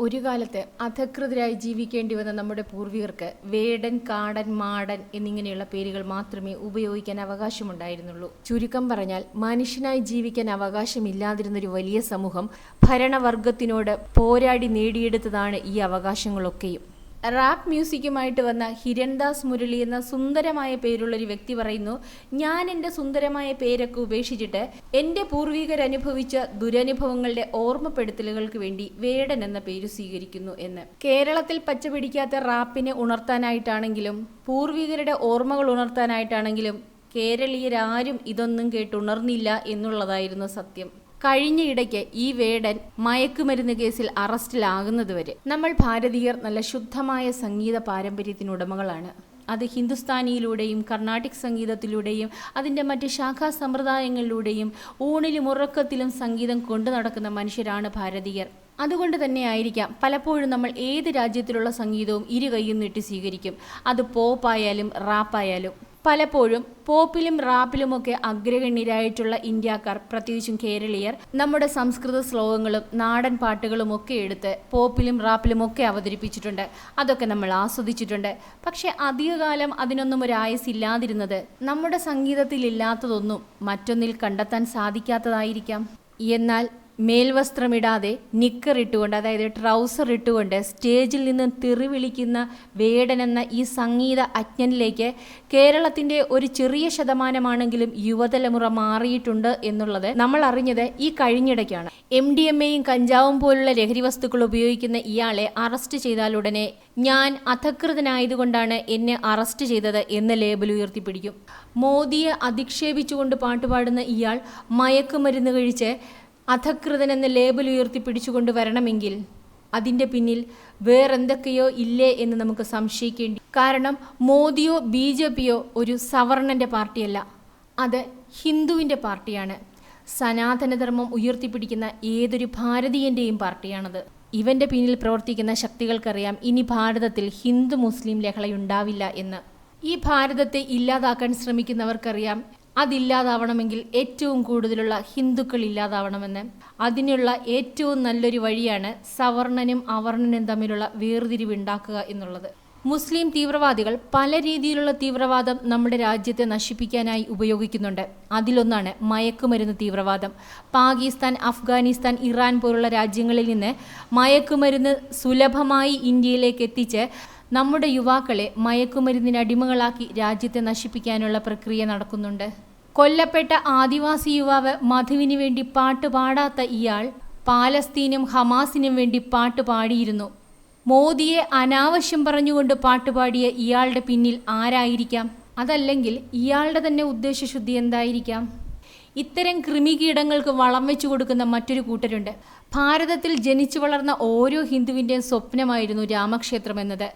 ഒരു കാലത്ത് അധകൃതരായി ജീവിക്കേണ്ടി വന്ന നമ്മുടെ പൂർവികർക്ക് വേടൻ കാടൻ മാടൻ എന്നിങ്ങനെയുള്ള പേരുകൾ മാത്രമേ ഉപയോഗിക്കാൻ അവകാശമുണ്ടായിരുന്നുള്ളൂ. ചുരുക്കം പറഞ്ഞാൽ മനുഷ്യനായി ജീവിക്കാൻ അവകാശമില്ലാതിരുന്നൊരു വലിയ സമൂഹം ഭരണവർഗത്തിനോട് പോരാടി നേടിയെടുത്തതാണ് ഈ അവകാശങ്ങളൊക്കെയും. റാപ്പ് മ്യൂസിക്കുമായിട്ട് വന്ന ഹിരൺദാസ് മുരളി എന്ന സുന്ദരമായ പേരുള്ള ഒരു വ്യക്തി പറയുന്നു ഞാൻ എന്റെ സുന്ദരമായ പേരൊക്കെ ഉപേക്ഷിച്ചിട്ട് എന്റെ പൂർവികർ അനുഭവിച്ച ദുരനുഭവങ്ങളുടെ ഓർമ്മപ്പെടുത്തലുകൾക്ക് വേണ്ടി വേടൻ എന്ന പേര് സ്വീകരിക്കുന്നു എന്ന്. കേരളത്തിൽ പച്ചപിടിക്കാത്ത റാപ്പിനെ ഉണർത്താനായിട്ടാണെങ്കിലും പൂർവികരുടെ ഓർമ്മകൾ ഉണർത്താനായിട്ടാണെങ്കിലും കേരളീയരാരും ഇതൊന്നും കേട്ടുണർന്നില്ല എന്നുള്ളതായിരുന്നു സത്യം. കഴിഞ്ഞ ഇടയ്ക്ക് ഈ വേടൻ മയക്കുമരുന്ന് കേസിൽ അറസ്റ്റിലാകുന്നതുവരെ. നമ്മൾ ഭാരതീയർ നല്ല ശുദ്ധമായ സംഗീത പാരമ്പര്യത്തിനുടമകളാണ് അത് ഹിന്ദുസ്ഥാനിയിലൂടെയും കർണാട്ടിക് സംഗീതത്തിലൂടെയും അതിന്റെ മറ്റ് ശാഖാ സമ്പ്രദായങ്ങളിലൂടെയും ഊണിലും ഉറക്കത്തിലും സംഗീതം കൊണ്ടു നടക്കുന്ന മനുഷ്യരാണ് ഭാരതീയർ. അതുകൊണ്ട് തന്നെ ആയിരിക്കാം പലപ്പോഴും നമ്മൾ ഏത് രാജ്യത്തിലുള്ള സംഗീതവും ഇരു കൈയും നീട്ടി സ്വീകരിക്കും. അത് പോപ്പായാലും റാപ്പായാലും പലപ്പോഴും പോപ്പിലും റാപ്പിലുമൊക്കെ അഗ്രഗണ്യരായിട്ടുള്ള ഇന്ത്യക്കാർ പ്രത്യേകിച്ചും കേരളീയർ നമ്മുടെ സംസ്കൃത ശ്ലോകങ്ങളും നാടൻ പാട്ടുകളും ഒക്കെ എടുത്ത് പോപ്പിലും റാപ്പിലും ഒക്കെ അവതരിപ്പിച്ചിട്ടുണ്ട്. അതൊക്കെ നമ്മൾ ആസ്വദിച്ചിട്ടുണ്ട്. പക്ഷെ അധികകാലം അതിനൊന്നും ഒരു ആയസില്ലാതിരുന്നത് നമ്മുടെ സംഗീതത്തിൽ ഇല്ലാത്തതൊന്നും മറ്റൊന്നിൽ കണ്ടെത്താൻ സാധിക്കാത്തതായിരിക്കാം. എന്നാൽ മേൽവസ്ത്രമിടാതെ നിക്കർ ഇട്ടുകൊണ്ട് അതായത് ട്രൗസർ ഇട്ടുകൊണ്ട് സ്റ്റേജിൽ നിന്ന് തെറി വിളിക്കുന്ന വേടൻ എന്ന ഈ സംഗീത അജ്ഞനിലേക്ക് കേരളത്തിന്റെ ഒരു ചെറിയ ശതമാനമാണെങ്കിലും യുവതലമുറ മാറിയിട്ടുണ്ട് എന്നുള്ളത് നമ്മൾ അറിഞ്ഞത് ഈ കഴിഞ്ഞിടയ്ക്കാണ്. എം ഡി എം എയും കഞ്ചാവും പോലുള്ള ലഹരി വസ്തുക്കൾ ഉപയോഗിക്കുന്ന ഇയാളെ അറസ്റ്റ് ചെയ്താലുടനെ ഞാൻ അധകൃതനായതുകൊണ്ടാണ് എന്നെ അറസ്റ്റ് ചെയ്തത് എന്ന ലേബൽ ഉയർത്തിപ്പിടിക്കും. മോദിയെ അധിക്ഷേപിച്ചുകൊണ്ട് പാട്ടുപാടുന്ന ഇയാൾ മയക്കുമരുന്ന് കഴിച്ച് അധകൃതൻ എന്ന ലേബൽ ഉയർത്തി പിടിച്ചുകൊണ്ട് വരണമെങ്കിൽ അതിന്റെ പിന്നിൽ വേറെന്തൊക്കെയോ ഇല്ലേ എന്ന് നമുക്ക് സംശയിക്കേണ്ടി കാരണം മോദിയോ ബി ജെ പിയോ ഒരു സവർണന്റെ പാർട്ടിയല്ല. അത് ഹിന്ദുവിന്റെ പാർട്ടിയാണ്. സനാതനധർമ്മം ഉയർത്തിപ്പിടിക്കുന്ന ഏതൊരു ഭാരതീയന്റെയും പാർട്ടിയാണത്. ഇവന്റെ പിന്നിൽ പ്രവർത്തിക്കുന്ന ശക്തികൾക്കറിയാം ഇനി ഭാരതത്തിൽ ഹിന്ദു മുസ്ലിം ലഹളയുണ്ടാവില്ല എന്ന്. ഈ ഭാരതത്തെ ഇല്ലാതാക്കാൻ ശ്രമിക്കുന്നവർക്കറിയാം അതില്ലാതാവണമെങ്കിൽ ഏറ്റവും കൂടുതലുള്ള ഹിന്ദുക്കൾ ഇല്ലാതാവണമെന്ന്. അതിനുള്ള ഏറ്റവും നല്ലൊരു വഴിയാണ് സവർണനും അവർണനും തമ്മിലുള്ള വേർതിരിവുണ്ടാക്കുക എന്നുള്ളത്. മുസ്ലിം തീവ്രവാദികൾ പല രീതിയിലുള്ള തീവ്രവാദം നമ്മുടെ രാജ്യത്തെ നശിപ്പിക്കാനായി ഉപയോഗിക്കുന്നുണ്ട്. അതിലൊന്നാണ് മയക്കുമരുന്ന് തീവ്രവാദം. പാകിസ്ഥാൻ അഫ്ഗാനിസ്ഥാൻ ഇറാൻ പോലുള്ള രാജ്യങ്ങളിൽ നിന്ന് മയക്കുമരുന്ന് സുലഭമായി ഇന്ത്യയിലേക്ക് എത്തിച്ച് നമ്മുടെ യുവാക്കളെ മയക്കുമരുന്നിന് അടിമകളാക്കി രാജ്യത്തെ നശിപ്പിക്കാനുള്ള പ്രക്രിയ നടക്കുന്നുണ്ട്. കൊല്ലപ്പെട്ട ആദിവാസി യുവാവ് മധുവിന് വേണ്ടി പാട്ട് പാടാത്ത ഇയാൾ പാലസ്തീനും ഹമാസിനും വേണ്ടി പാട്ട് പാടിയിരുന്നു. മോദിയെ അനാവശ്യം പറഞ്ഞുകൊണ്ട് പാട്ടുപാടിയ ഇയാളുടെ പിന്നിൽ ആരായിരിക്കാം? അതല്ലെങ്കിൽ ഇയാളുടെ തന്നെ ഉദ്ദേശശുദ്ധി എന്തായിരിക്കാം? ഇത്തരം കൃമികീടങ്ങൾക്ക് വളം വെച്ചു കൊടുക്കുന്ന മറ്റൊരു കൂട്ടരുണ്ട്. ഭാരതത്തിൽ ജനിച്ചു വളർന്ന ഓരോ ഹിന്ദുവിന്റെയും സ്വപ്നമായിരുന്നു രാമക്ഷേത്രം എന്നത്.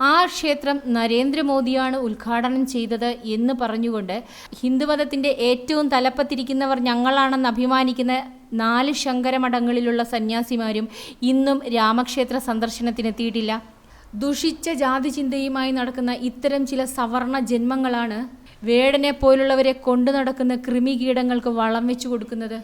ആ ക്ഷേത്രം നരേന്ദ്രമോദിയാണ് ഉദ്ഘാടനം ചെയ്തത് എന്ന് പറഞ്ഞുകൊണ്ട് ഹിന്ദുമതത്തിന്റെ ഏറ്റവും തലപ്പത്തിരിക്കുന്നവർ ഞങ്ങളാണെന്ന് അഭിമാനിക്കുന്ന നാല് ശങ്കരമഠങ്ങളിലുള്ള സന്യാസിമാരും ഇന്നും രാമക്ഷേത്ര സന്ദർശനത്തിനെത്തിയിട്ടില്ല. ദുഷിച്ച ജാതി ചിന്തയുമായി നടക്കുന്ന ഇത്തരം ചില സവർണ ജന്മങ്ങളാണ് വേടനെ പോലുള്ളവരെ കൊണ്ടു നടക്കുന്ന കൃമികീടങ്ങൾക്ക് വളം വെച്ചു കൊടുക്കുന്നത്?